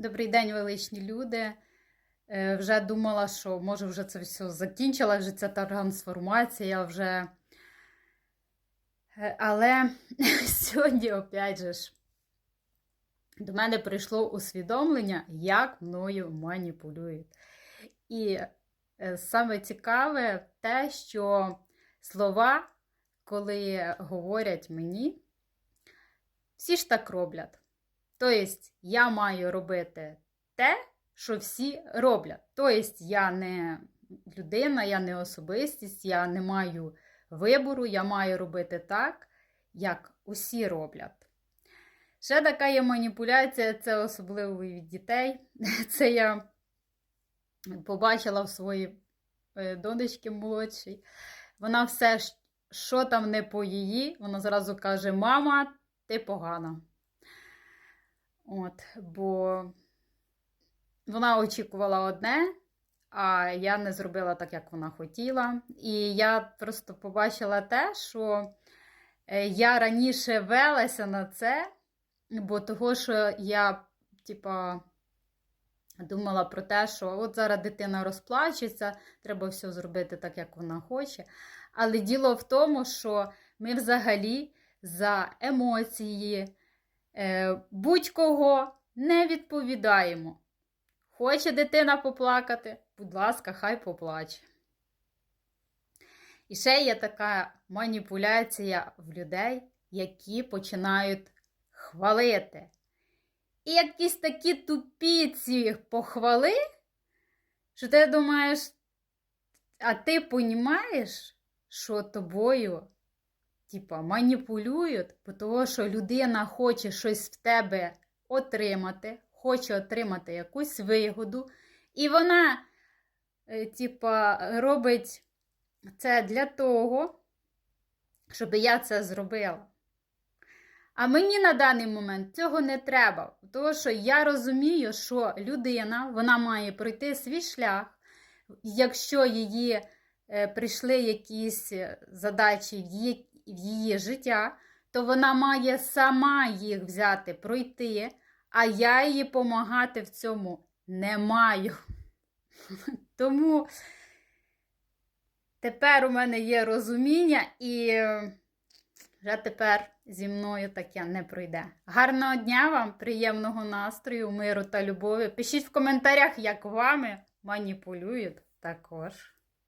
Добрий день, величні люди. Е, Вже думала, що може вже це все закінчила, вже ця трансформація вже. Е, Але сьогодні, опять же ж, до мене прийшло усвідомлення, як мною маніпулюють. І е, саме цікаве те, що слова, коли говорять мені, всі ж так роблять. Тобто, я маю робити те, що всі роблять. Тобто, я не людина, я не особистість, я не маю вибору, я маю робити так, як усі роблять. Ще така є маніпуляція, це особливо від дітей. Це я побачила в своїй е, донечки молодшій. Вона все, що там не по її, вона зразу каже: Мама, ти погана. От, бо вона очікувала одне, а я не зробила так, як вона хотіла. І я просто побачила те, що е, я раніше велася на це, бо того, що я, типа, думала про те, що от зараз дитина розплачеться, треба все зробити так, як вона хоче. Але діло в тому, що ми взагалі за емоції будь-кого не відповідаємо. Хоче дитина поплакати, будь ласка, хай поплаче. І ще є така маніпуляція в людей, які починають хвалити. І якісь такі тупі ці похвали, що ти думаєш, а ти понімаєш, що тобою типа, маніпулюють, тому що людина хоче щось в тебе отримати, хоче отримати якусь вигоду, і вона, е, типа, робить це для того, щоб я це зробила. А мені на даний момент цього не треба, тому що я розумію, що людина вона має пройти свій шлях, якщо її е, прийшли якісь задачі в її, життя, то вона має сама їх взяти, пройти, а я їй допомагати в цьому не маю. Тому тепер у мене є розуміння, і вже тепер зі мною таке не пройде. Гарного дня вам, приємного настрою, миру та любові. Пишіть в коментарях, як вами маніпулюють також.